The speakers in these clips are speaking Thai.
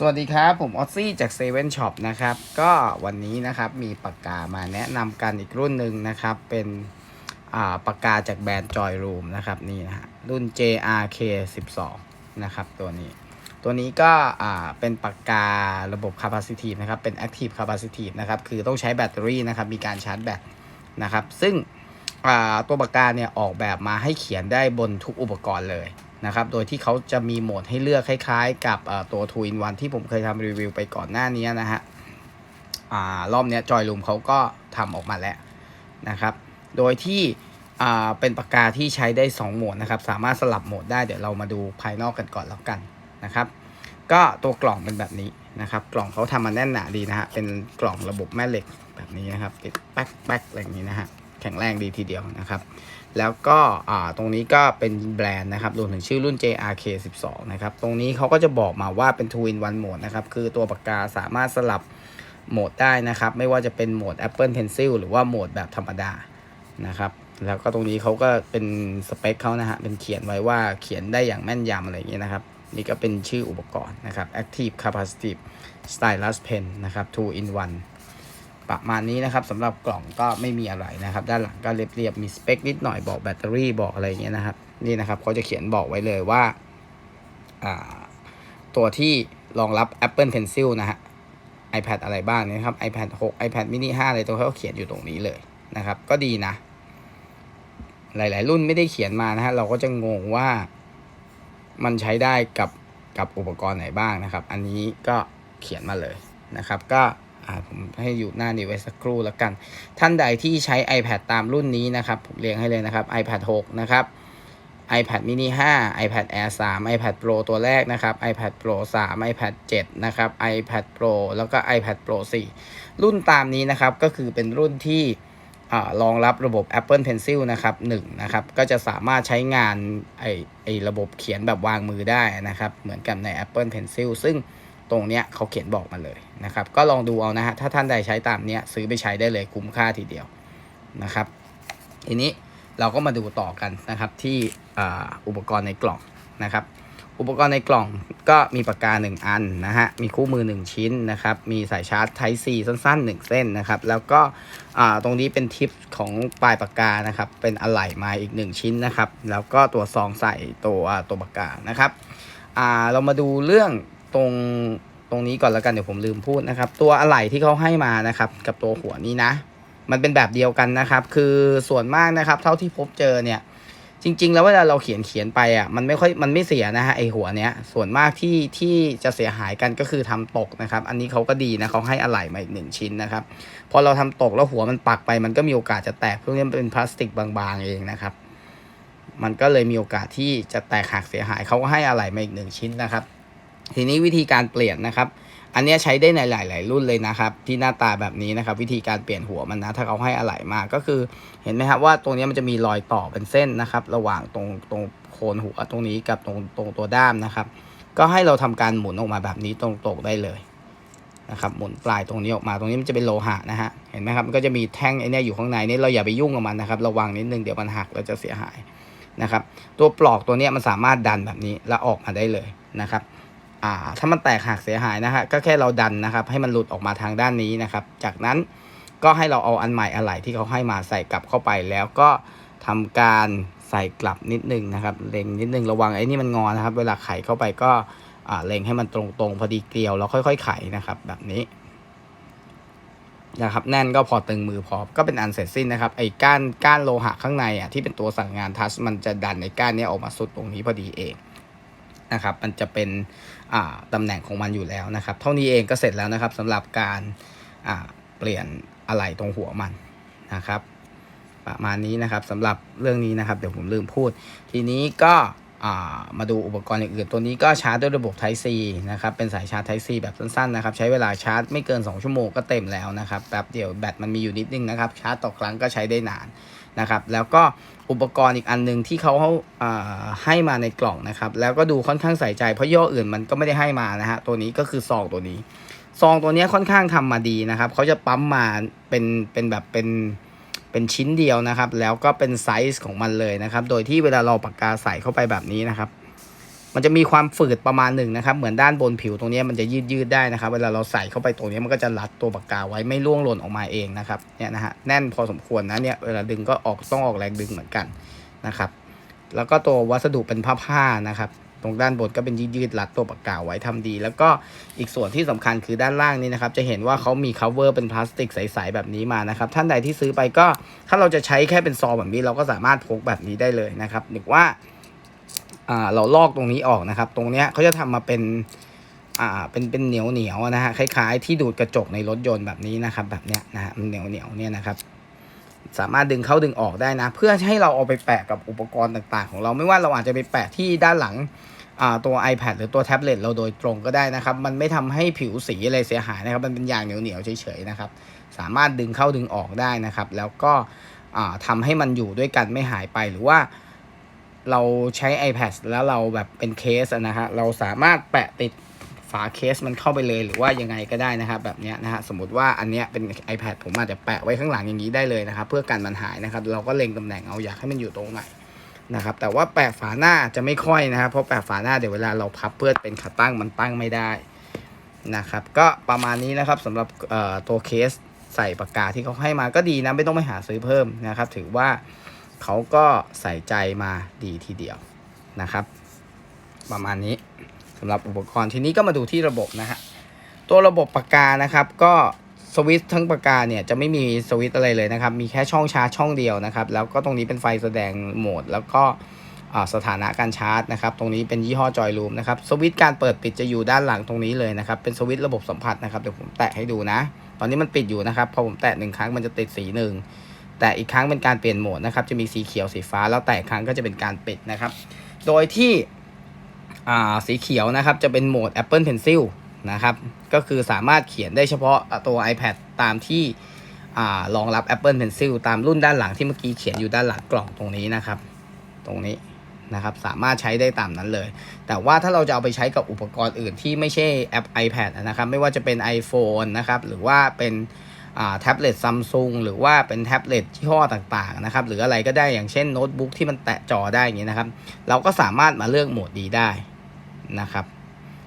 สวัสดีครับ ผมออซซี่จากเซเว่นช็อปนะครับ ก็วันนี้นะครับมีปากกามาแนะนำกันอีกรุ่นหนึ่งนะครับ เป็นอ่าปากกาจากแบรนด์ Joy Room นะครับนี่นะฮะรุ่น JRK 12นะครับตัวนี้ ตัวนี้ก็อ่าเป็นปากการะบบ capacitive นะครับ เป็น active capacitive นะครับ คือต้องใช้แบตเตอรี่นะครับ มีการชาร์จแบตนะครับ ซึ่งอ่าตัวปากกาเนี่ยออกแบบมาให้เขียนได้บนทุกอุปกรณ์เลย นะครับ โดยที่เขาจะมีโหมดให้เลือกคล้ายๆ กับอ่าตัว2 in 1ที่ผมเคยทำรีวิวไปก่อนหน้านี้นะฮะอ่ารอบนี้จอยลูมเขาก็ทำออกมาแล้วนะครับ โดยที่อ่าเป็นปากกาที่ใช้ได้ 2 โหมดนะครับ สามารถสลับโหมดได้เดี๋ยวเรามาดูภายนอกกันก่อนแล้วกันนะครับ ก็ตัวกล่องเป็นแบบนี้นะครับ กล่องเขาทำมาแน่นหนาดีนะฮะเป็นกล่องระบบแม่เหล็กแบบนี้นะครับติดแป๊กแป๊กอะไรอย่างนี้นะฮะ ข็งแรงดีทีเดียวนะครับ แล้วก็ตรงนี้ก็เป็นแบรนด์นะครับรวมถึงชื่อรุ่น JRK 12นะครับ ตรงนี้เขาก็จะบอกมาว่าเป็น2 in 1 mode นะครับ คือตัวปากกาสามารถสลับโหมดได้นะครับ ไม่ว่าจะเป็นโหมด Apple Pencil หรือว่าโหมดแบบธรรมดานะครับแล้วก็ตรงนี้เขาก็เป็นสเปคเขานะฮะเป็นเขียนไว้ว่าเขียนได้อย่างแม่นยำอะไรอย่างเงี้ยนะครับ นี่ก็เป็นชื่ออุปกรณ์นะครับ Active Capacitive Stylus Pen นะครับ2 in 1 ประมาณนี้นะครับสำหรับกล่องก็ไม่มีอะไรนะครับ ด้านหลังก็เรียบๆมีสเปคนิดหน่อยบอกแบตเตอรี่บอกอะไรเงี้ยนะครับนี่นะครับเขาจะเขียนบอกไว้เลยว่าตัวที่รองรับ Apple Pencil นะฮะ iPad อะไรบ้างนะครับ iPad 6 iPad mini 5 อะไรตัวเขาเขียนอยู่ตรงนี้เลยนะครับ ก็ดีนะ หลาย ๆ รุ่นไม่ได้เขียนมานะฮะ เราก็จะงงว่ามันใช้ได้กับกับอุปกรณ์ไหนบ้างนะครับ อันนี้ก็เขียนมาเลยนะครับ ก็ ผมให้อยู่หน้านี้ไว้สักครู่แล้วกัน ท่านใดที่ใช้ iPad ตามรุ่นนี้นะครับ ผมเรียงให้เลยนะครับ iPad 6 นะครับ iPad mini 5 iPad Air 3 iPad Pro ตัวแรกนะครับ iPad Pro 3 iPad 7 นะครับ iPad Pro แล้วก็ iPad Pro 4 รุ่นตามนี้นะครับ ก็คือเป็นรุ่นที่อ่ารองรับระบบ Apple Pencil นะครับ1นะครับ ก็จะสามารถใช้งานไอไอระบบเขียนแบบวางมือได้นะครับ เหมือนกับใน Apple Pencil ซึ่ง ตรงเนี้ยเขาเขียนบอกมาเลยนะครับ ก็ลองดูเอานะฮะถ้าท่านใดใช้ตามเนี้ยซื้อไปใช้ได้เลยคุ้มค่าทีเดียวนะครับ ทีนี้เราก็มาดูต่อกันนะครับที่อ่าอุปกรณ์ในกล่องนะครับ อุปกรณ์ในกล่องก็มีปากกา 1 อันนะฮะมีคู่มือ 1 ชิ้นนะครับ มีสายชาร์จ Type C สั้น ๆ 1 เส้นนะครับ แล้วก็อ่าตรงนี้เป็นทิปของปลายปากกานะครับ เป็นอะไหล่มาอีก 1 ชิ้นนะครับ แล้วก็ตัวซองใส่ตัวตัวปากกานะครับอ่าเรามาดูเรื่อง ตรงตรงนี้ก่อนแล้วกันเดี๋ยวผมลืมพูดนะครับ ตัวอะไหล่ที่เขาให้มานะครับ กับตัวหัวนี้นะ มันเป็นแบบเดียวกันนะครับ คือส่วนมากนะครับ เท่าที่พบเจอเนี่ย จริง ๆ แล้วเวลาเราเขียนเขียนไปอะมันไม่ค่อยมันไม่เสียนะฮะไอหัวเนี้ยส่วนมากที่ที่จะเสียหายกันก็คือทำตกนะครับ อันนี้เขาก็ดีนะเขาให้อะไหล่มาอีกหนึ่งชิ้นนะครับพอเราทำตกแล้วหัวมันปักไป มันก็มีโอกาสจะแตกเพราะนี่มันเป็นพลาสติกบางๆเองนะครับ มันก็เลยมีโอกาสที่จะแตกหักเสียหายเขาก็ให้อะไหล่มาอีกหนึ่งชิ้นนะครับ ทีนี้วิธีการเปลี่ยนนะครับ อันนี้ใช้ได้ในหลาย ๆ รุ่นเลยนะครับ ที่หน้าตาแบบนี้นะครับ วิธีการเปลี่ยนหัวมันนะถ้าเขาให้อะไหล่มาก็คือเห็นไหมครับว่าตรงนี้มันจะมีรอยต่อเป็นเส้นนะครับ ระหว่างตรงตรงโคนหัวตรงนี้กับตรงตรงตัวด้ามนะครับ ก็ให้เราทำการหมุนออกมาแบบนี้ตรงๆได้เลยนะครับหมุนปลายตรงนี้ออกมาตรงนี้มันจะเป็นโลหะนะฮะเห็นไหมครับมันก็จะมีแท่งไอ้นี่อยู่ข้างในนี่เราอย่าไปยุ่งกับมันนะครับ ระวังนิดนึงเดี๋ยวมันหักเราจะเสียหายนะครับ ตัวปลอกตัวนี้มันสามารถดันแบบนี้แล้วออกมาได้เลยนะครับ อ่า ถ้ามันแตกหักเสียหายนะฮะก็แค่เราดันนะครับ ให้มันหลุดออกมาทางด้านนี้นะครับ จากนั้นก็ให้เราเอาอันใหม่อะไหล่ที่เขาให้มาใส่กลับเข้าไปแล้วก็ทำการใส่กลับนิดนึงนะครับเล็งนิดนึงระวังไอ้นี่มันงอนะครับ เวลาไขเข้าไปก็อ่าเล็งให้มันตรงๆ พอดีเกลียวแล้วค่อยๆไขนะครับ แบบนี้นะครับแน่นก็พอตึงมือพอก็เป็นอันเสร็จสิ้นนะครับไอ้ก้านก้านโลหะข้างในอะที่เป็นตัวสั่งงานทัชมันจะดันไอ้ก้านนี้ออกมาสุดตรงนี้พอดีเองนะครับ มันจะเป็น ตำแหน่งของมันอยู่แล้วนะครับ เท่านี้เองก็เสร็จแล้วนะครับสำหรับการเปลี่ยนอะไหล่ตรงหัวมันนะครับ ประมาณนี้นะครับสำหรับเรื่องนี้นะครับ เดี๋ยวผมลืมพูด ทีนี้ก็มาดูอุปกรณ์อย่างอื่นตัวนี้ก็ชาร์จด้วยระบบ Type C นะครับ เป็นสายชาร์จ Type C แบบสั้นๆนะครับ ใช้เวลาชาร์จไม่เกิน 2 ชั่วโมงก็เต็มแล้วนะครับ แป๊บเดียวแบตมันมีอยู่นิดนึงนะครับ ชาร์จต่อครั้งก็ใช้ได้นาน นะครับ แล้วก็อุปกรณ์อีกอันหนึ่งที่เขาอ่าให้มาในกล่องนะครับ แล้วก็ดูค่อนข้างใส่ใจเพราะย่ออื่นมันก็ไม่ได้ให้มานะฮะตัวนี้ก็คือซองตัวนี้ซองตัวนี้ค่อนข้างทำมาดีนะครับเขาจะปั๊มมาเป็นเป็นแบบเป็นเป็นชิ้นเดียวนะครับ แล้วก็เป็นไซส์ของมันเลยนะครับ โดยที่เวลาเราปากกาใส่เข้าไปแบบนี้นะครับ มันจะมีความฝืดประมาณหนึ่งนะครับ เหมือนด้านบนผิวตรงนี้มันจะยืดยืดได้นะครับ เวลาเราใส่เข้าไปตรงนี้มันก็จะรัดตัวปากกาไว้ไม่ร่วงหล่นออกมาเองนะครับ เนี่ยนะฮะแน่นพอสมควรนะเนี่ยเวลาดึงก็ออกต้องออกแรงดึงเหมือนกันนะครับ แล้วก็ตัววัสดุเป็นผ้าๆนะครับ ตรงด้านบนก็เป็นยืดๆรัดตัวปากกาไว้ทำดี แล้วก็อีกส่วนที่สำคัญคือด้านล่างนี้นะครับ จะเห็นว่าเขามี cover เป็นพลาสติกใสๆแบบนี้มานะครับ ท่านใดที่ซื้อไปก็ถ้าเราจะใช้แค่เป็นซองแบบนี้เราก็สามารถพกแบบนี้ได้เลยนะครับนึกว่า อ่าเราลอกตรงนี้ออกนะครับ ตรงเนี้ยเขาจะทำมาเป็นอ่าเป็นเป็นเหนียวเหนียวนะฮะคล้าย ๆ ที่ดูดกระจกในรถยนต์แบบนี้นะครับ แบบเนี้ยนะฮะมันเหนียวเหนียวเนี่ยนะครับ สามารถดึงเข้าดึงออกได้นะ เพื่อให้เราเอาไปแปะกับอุปกรณ์ต่างๆ ของเราไม่ว่าเราอาจจะไปแปะที่ด้านหลังอ่าตัว iPad หรือตัวแท็บเล็ตเราโดยตรงก็ได้นะครับ มันไม่ทำให้ผิวสีอะไรเสียหายนะครับ มันเป็นยางเหนียวเหนียวเฉยๆนะครับ สามารถดึงเข้าดึงออกได้นะครับ แล้วก็อ่าทำให้มันอยู่ด้วยกันไม่หายไปหรือว่า เราใช้ iPad แล้วเราแบบเป็นเคสอะนะฮะ เราสามารถแปะติดฝาเคสมันเข้าไปเลยหรือว่ายังไงก็ได้นะครับแบบเนี้ยนะฮะสมมติว่าอันเนี้ยเป็น iPad ผมอาจจะแปะไว้ข้างหลังอย่างนี้ได้เลยนะครับ เพื่อกันมันหายนะครับ เราก็เล็งตำแหน่งเอาอยากให้มันอยู่ตรงไหนนะครับแต่ว่าแปะฝาหน้าจะไม่ค่อยนะครับ เพราะแปะฝาหน้าเดี๋ยวเวลาเราพับเพื่อเป็นขาตั้งมันตั้งไม่ได้นะครับ ก็ประมาณนี้นะครับสำหรับเอ่อตัวเคสใส่ปากกาที่เขาให้มาก็ดีนะไม่ต้องไปหาซื้อเพิ่มนะครับ ถือว่า เขาก็ใส่ใจมาดีทีเดียวนะครับ ประมาณนี้สำหรับอุปกรณ์ทีนี้ก็มาดูที่ระบบนะฮะตัวระบบปากกานะครับก็สวิตช์ทั้งปากกาเนี่ยจะไม่มีสวิตช์อะไรเลยนะครับ มีแค่ช่องชาร์จช่องเดียวนะครับ แล้วก็ตรงนี้เป็นไฟแสดงโหมด แล้วก็สถานะการชาร์จนะครับ ตรงนี้เป็นยี่ห้อจอยลูมนะครับสวิตช์การเปิดปิดจะอยู่ด้านหลังตรงนี้เลยนะครับ เป็นสวิตช์ระบบสัมผัสนะครับเดี๋ยวผมแตะให้ดูนะ ตอนนี้มันปิดอยู่นะครับ พอผมแตะหนึ่งครั้งมันจะติดสีหนึ่ง แต่อีกครั้งเป็นการเปลี่ยนโหมดนะครับ จะมีสีเขียวสีฟ้าแล้วแต่ครั้งก็จะเป็นการปิดนะครับ โดยที่สีเขียวนะครับจะเป็นโหมด Apple Pencil นะครับ ก็คือสามารถเขียนได้เฉพาะตัว iPad ตามที่รองรับ Apple Pencil ตามรุ่นด้านหลังที่เมื่อกี้เขียนอยู่ด้านหลังกล่องตรงนี้นะครับ ตรงนี้นะครับสามารถใช้ได้ตามนั้นเลย แต่ว่าถ้าเราจะเอาไปใช้กับอุปกรณ์อื่นที่ไม่ใช่แอป iPad นะครับ ไม่ว่าจะเป็น iPhone นะครับ หรือว่าเป็น แท็บเล็ตซัมซุงหรือว่าเป็นแท็บเล็ตยี่ห้อต่างๆนะครับหรืออะไรก็ได้อย่างเช่นโน้ตบุ๊กที่มันแตะจอได้อย่างนี้นะครับ เราก็สามารถมาเลือกโหมดดีได้นะครับ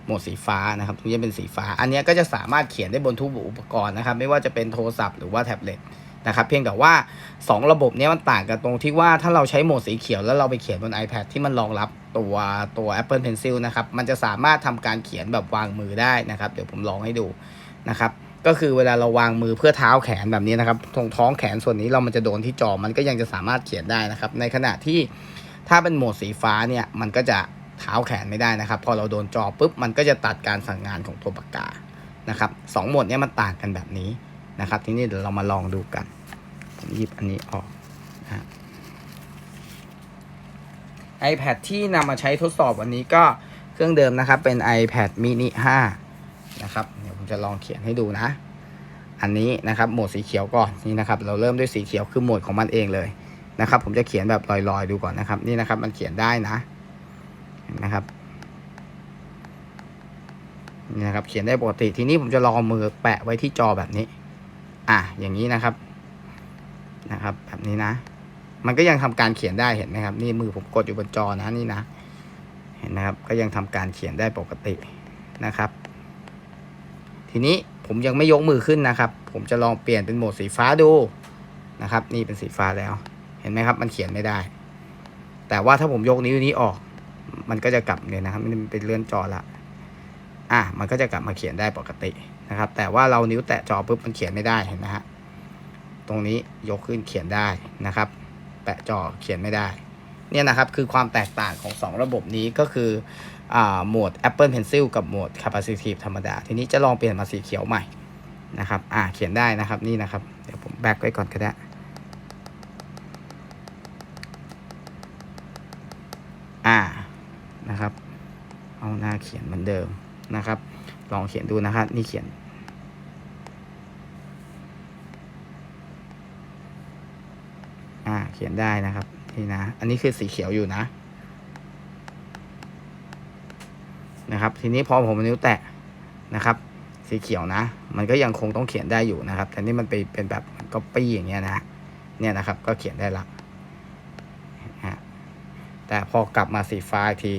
โหมดสีฟ้านะครับตรงนี้เป็นสีฟ้า อันนี้ก็จะสามารถเขียนได้บนทุกอุปกรณ์นะครับ ไม่ว่าจะเป็นโทรศัพท์หรือว่าแท็บเล็ตนะครับเพียงแต่ว่า 2 ระบบเนี้ยมันต่างกันตรงที่ว่าถ้าเราใช้โหมดสีเขียวแล้วเราไปเขียนบน iPad ที่มันรองรับตัวตัว Apple Pencil นะครับ มันจะสามารถทำการเขียนแบบวางมือได้นะครับ เดี๋ยวผมลองให้ดูนะครับ ก็คือเวลาเราวางมือเพื่อเท้าแขนแบบนี้นะครับตรงท้องแขนส่วนนี้เรามันจะโดนที่จอมันก็ยังจะสามารถเขียนได้นะครับ ในขณะที่ถ้าเป็นโหมดสีฟ้าเนี่ยมันก็จะเท้าแขนไม่ได้นะครับ พอเราโดนจอปุ๊บมันก็จะตัดการสั่งงานของตัวปากกานะครับสองโหมดนี้มันต่างกันแบบนี้นะครับ ทีนี้เดี๋ยวเรามาลองดูกันผมหยิบอันนี้ออกนะฮะ iPad ที่นำมาใช้ทดสอบวันนี้ก็เครื่องเดิมนะครับ เป็น iPad mini 5 จะลองเขียนให้ดูนะ อันนี้นะครับโหมดสีเขียวก่อนนี่นะครับ เราเริ่มด้วยสีเขียวคือโหมดของมันเองเลยนะครับ ผมจะเขียนแบบลอยๆ ดูก่อนนะครับ นี่นะครับ มันเขียนได้นะเห็นไหมครับนี่นะครับ เขียนได้ปกติทีนี้ผมจะลองมือแปะไว้ที่จอแบบนี้ อะอย่างนี้นะครับนะครับ แบบนี้นะ มันก็ยังทำการเขียนได้เห็นไหมครับ นี่มือผมกดอยู่บนจอนะนี่นะ เห็นนะครับ ก็ยังทำการเขียนได้ปกตินะครับ ทีนี้ผมยังไม่ยกมือขึ้นนะครับ ผมจะลองเปลี่ยนเป็นโหมดสีฟ้าดูนะครับ นี่เป็นสีฟ้าแล้ว เห็นไหมครับ มันเขียนไม่ได้ แต่ว่าถ้าผมยกนิ้วนี้ออก มันก็จะกลับเลยนะครับ มันเป็นเลื่อนจอละอะมันก็จะกลับมาเขียนได้ปกตินะครับ แต่ว่าเรานิ้วแตะจอปุ๊บมันเขียนไม่ได้เห็นไหมฮะตรงนี้ยกขึ้นเขียนได้นะครับ แตะจอเขียนไม่ได้ เนี่ยนะครับคือความแตกต่างของ 2 ระบบนี้ก็คือ โหมด Apple Pencil กับโหมด Capacitive ธรรมดา ทีนี้จะลองเปลี่ยนมาสีเขียวใหม่นะครับอ่าเขียนได้นะครับนี่นะครับ เดี๋ยวผมแบ็กไว้ก่อนก็ได้อ่านะครับ เอาหน้าเขียนเหมือนเดิมนะครับ ลองเขียนดูนะครับ นี่เขียนอ่าเขียนได้นะครับนี่นะ อันนี้คือสีเขียวอยู่นะ นะครับ ทีนี้พอผมนิ้วแตะนะครับ สีเขียวนะ มันก็ยังคงต้องเขียนได้อยู่นะครับ แต่นี่มันไปเป็นแบบก๊อปปี้อย่างเงี้ยนะเนี่ยนะครับ ก็เขียนได้ละฮะแต่พอกลับมาสีฟ้าอีกที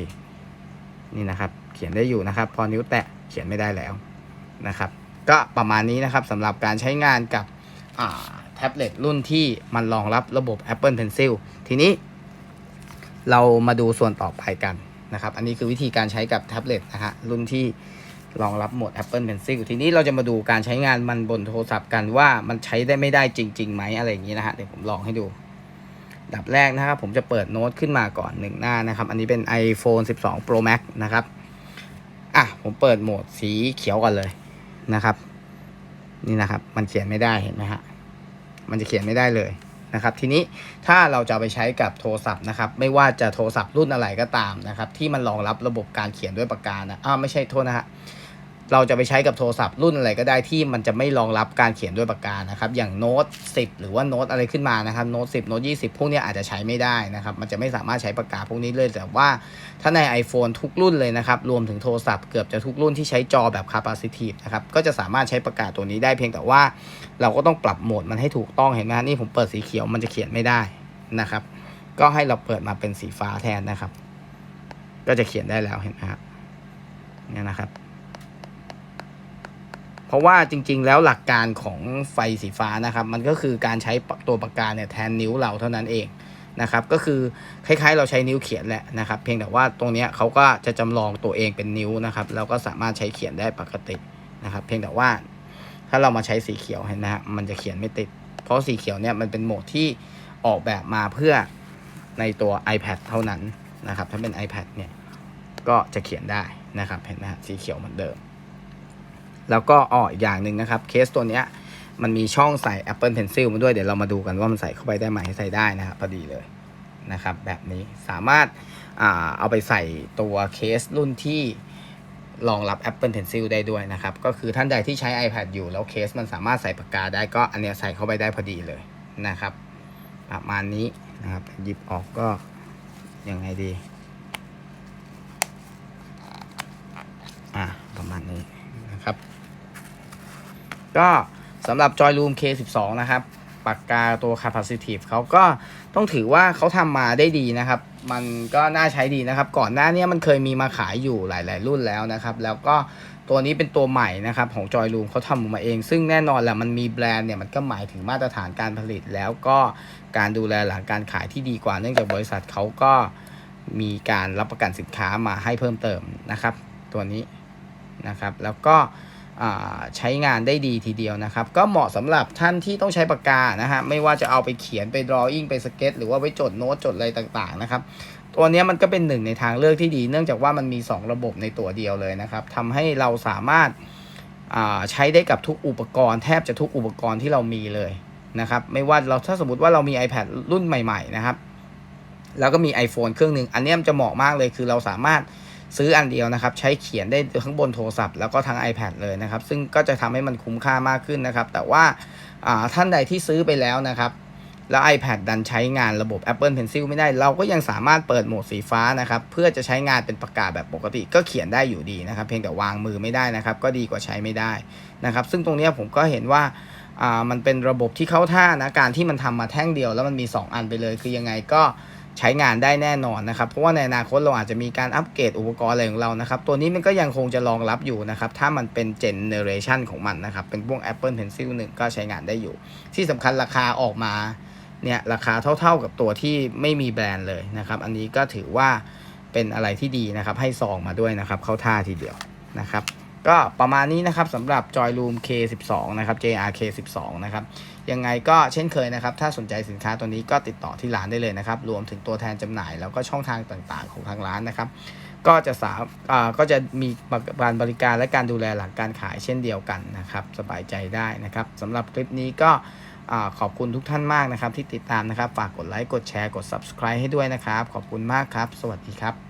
นี่นะครับ เขียนได้อยู่นะครับ พอนิ้วแตะเขียนไม่ได้แล้วนะครับ ก็ประมาณนี้นะครับสำหรับการใช้งานกับแท็บเล็ตรุ่นที่มันรองรับระบบ Apple Pencil ทีนี้เรามาดูส่วนต่อไปกัน นะครับ อันนี้คือวิธีการใช้กับแท็บเล็ตนะฮะรุ่นที่รองรับโหมด Apple Pencil ทีนี้เราจะมาดูการใช้งานมันบนโทรศัพท์กันว่ามันใช้ได้ไม่ได้จริงๆไหมอะไรอย่างนี้นะฮะเดี๋ยวผมลองให้ดู ดับแรกนะครับ ผมจะเปิดโน้ตขึ้นมาก่อนหนึ่งหน้านะครับ อันนี้เป็น iPhone 12 Pro Max นะครับอะผมเปิดโหมดสีเขียวก่อนเลยนะครับ นี่นะครับ มันเขียนไม่ได้เห็นไหมฮะมันจะเขียนไม่ได้เลย นะครับทีนี้ถ้าเราจะไปใช้กับโทรศัพท์นะครับไม่ว่าจะโทรศัพท์รุ่นอะไรก็ตามนะครับที่มันรองรับระบบการเขียนด้วยปากกานะอ้าไม่ใช่โทษนะฮะ เราจะไปใช้กับโทรศัพท์รุ่นอะไรก็ได้ที่มันจะไม่รองรับการเขียนด้วยปากกานะครับอย่างโน้ต10 หรือว่าโน้ตอะไรขึ้นมานะครับโน้ต10โน้ต20 พวกนี้อาจจะใช้ไม่ได้นะครับมันจะไม่สามารถใช้ปากกาพวกนี้เลย แต่ว่าถ้าใน iPhone ทุกรุ่นเลยนะครับรวมถึงโทรศัพท์เกือบจะทุกรุ่นที่ใช้จอแบบ capacitive นะครับก็จะสามารถใช้ปากกาตัวนี้ได้เพียงแต่ว่า เราก็ต้องปรับโหมดมันให้ถูกต้องเห็นไหมฮะนี่ผมเปิดสีเขียวมันจะเขียนไม่ได้นะครับก็ให้เราเปิดมาเป็นสีฟ้าแทนนะครับ ก็จะเขียนได้แล้วเห็นไหมฮะเนี่ยนะครับ เพราะว่าจริง ๆ แล้วหลักการของไฟสีฟ้านะครับ มันก็คือการใช้ตัวปากกาเนี่ยแทนนิ้วเราเท่านั้นเองนะครับ ก็คือคล้ายๆ เราใช้นิ้วเขียนแหละนะครับ เพียงแต่ว่าตรงนี้เขาก็จะจำลองตัวเองเป็นนิ้วนะครับแล้วก็สามารถใช้เขียนได้ปกตินะครับ เพียงแต่ว่าถ้าเรามาใช้สีเขียวเห็นนะฮะมันจะเขียนไม่ติด เพราะสีเขียวเนี่ยมันเป็นโหมดที่ออกแบบมาเพื่อในตัว iPad เท่านั้นนะครับ ถ้าเป็น iPad เนี่ยก็จะเขียนได้นะครับเห็นไหมฮะสีเขียวเหมือนเดิม แล้วก็อ้ออีกอย่างหนึ่งนะครับเคสตัวเนี้ยมันมีช่องใส่ Apple Pencil มาด้วยเดี๋ยวเรามาดูกันว่ามันใส่เข้าไปได้ไหมใส่ได้นะครับพอดีเลยนะครับ แบบนี้สามารถอ่าเอาไปใส่ตัวเคสรุ่นที่รองรับ Apple Pencil ได้ด้วยนะครับ ก็คือท่านใดที่ใช้ iPad อยู่แล้วเคสมันสามารถใส่ปากกาได้ก็อันเนี้ยใส่เข้าไปได้พอดีเลยนะครับ ประมาณนี้นะครับหยิบออกก็ยังไงดี อ่าประมาณนี้นะครับ ก็สำหรับ Joy Room K12 นะครับปากกาตัว Capacitive เขาก็ต้องถือว่าเขาทำมาได้ดีนะครับ มันก็น่าใช้ดีนะครับ ก่อนหน้านี้มันเคยมีมาขายอยู่หลาย ๆ รุ่นแล้วนะครับ แล้วก็ตัวนี้เป็นตัวใหม่นะครับ ของ Joy Room เขาทำมาเอง ซึ่งแน่นอนแหละมันมีแบรนด์เนี่ย มันก็หมายถึงมาตรฐานการผลิต แล้วก็การดูแลหลังการขายที่ดีกว่า เนื่องจากบริษัทเขาก็มีการรับประกันสินค้ามาให้เพิ่มเติมนะครับ ตัวนี้นะครับ แล้วก็ ใช้งานได้ดีทีเดียวนะครับ ก็เหมาะสำหรับท่านที่ต้องใช้ปากกานะฮะไม่ว่าจะเอาไปเขียนไป drawing ไปสเก็ตหรือว่าไปจดโน้ตจดอะไรต่างๆนะครับตัวนี้มันก็เป็นหนึ่งในทางเลือกที่ดี เนื่องจากว่ามันมี 2 ระบบในตัวเดียวเลยนะครับทำให้เราสามารถาใช้ได้กับทุกอุปกรณ์แทบจะทุกอุปกรณ์ที่เรามีเลยนะครับไม่ว่าเราถ้าสมมติว่าเรามี iPad รุ่นใหม่ ๆ นะครับ แล้วก็มี iPhone เครื่องหนึ่งอันนี้มันจะเหมาะมากเลยคือเราสามารถ ซื้ออันเดียวนะครับ ใช้เขียนได้ทั้งบนโทรศัพท์แล้วก็ทั้ง iPad เลยนะครับ ซึ่งก็จะทำให้มันคุ้มค่ามากขึ้นนะครับ แต่ว่าท่านใดที่ซื้อไปแล้วนะครับแล้ว iPad ดันใช้งานระบบ Apple Pencil ไม่ได้ เราก็ยังสามารถเปิดโหมดสีฟ้านะครับ เพื่อจะใช้งานเป็นปากกาแบบปกติ ก็เขียนได้อยู่ดีนะครับ เพียงแต่วางมือไม่ได้นะครับ ก็ดีกว่าใช้ไม่ได้นะครับ ซึ่งตรงนี้ผมก็เห็นว่ามันเป็นระบบที่เข้าท่านะ การที่มันทำมาแท่งเดียว แล้วมันมี 2 อันไปเลย คือยังไงก็ ใช้งานได้แน่นอนนะครับ เพราะว่าในอนาคตเราอาจจะมีการอัปเกรดอุปกรณ์อะไรของเรานะครับ ตัวนี้มันก็ยังคงจะรองรับอยู่นะครับ ถ้ามันเป็นเจเนเรชันของมันนะครับ เป็นพวก Apple Pencil 1 ก็ใช้งานได้อยู่ ที่สำคัญราคาออกมาเนี่ยราคาเท่าๆกับตัวที่ไม่มีแบรนด์เลยนะครับ อันนี้ก็ถือว่าเป็นอะไรที่ดีนะครับ ให้ซองมาด้วยนะครับ เข้าท่าทีเดียวนะครับ ก็ประมาณนี้นะครับสำหรับ Joy Room K12 นะครับ JR K12 นะครับยังไงก็เช่นเคยนะครับ ถ้าสนใจสินค้าตัวนี้ก็ติดต่อที่ร้านได้เลยนะครับ รวมถึงตัวแทนจำหน่ายแล้วก็ช่องทางต่างๆของทางร้านนะครับ ก็จะสาอ่าก็จะมีการบริการและการดูแลหลังการขายเช่นเดียวกันนะครับ สบายใจได้นะครับสำหรับคลิปนี้ก็อขอบคุณทุกท่านมากนะครับ ที่ติดตามนะครับ ฝากกดไลค์กดแชร์กด subscribe ให้ด้วยนะครับ ขอบคุณมากครับ สวัสดีครับ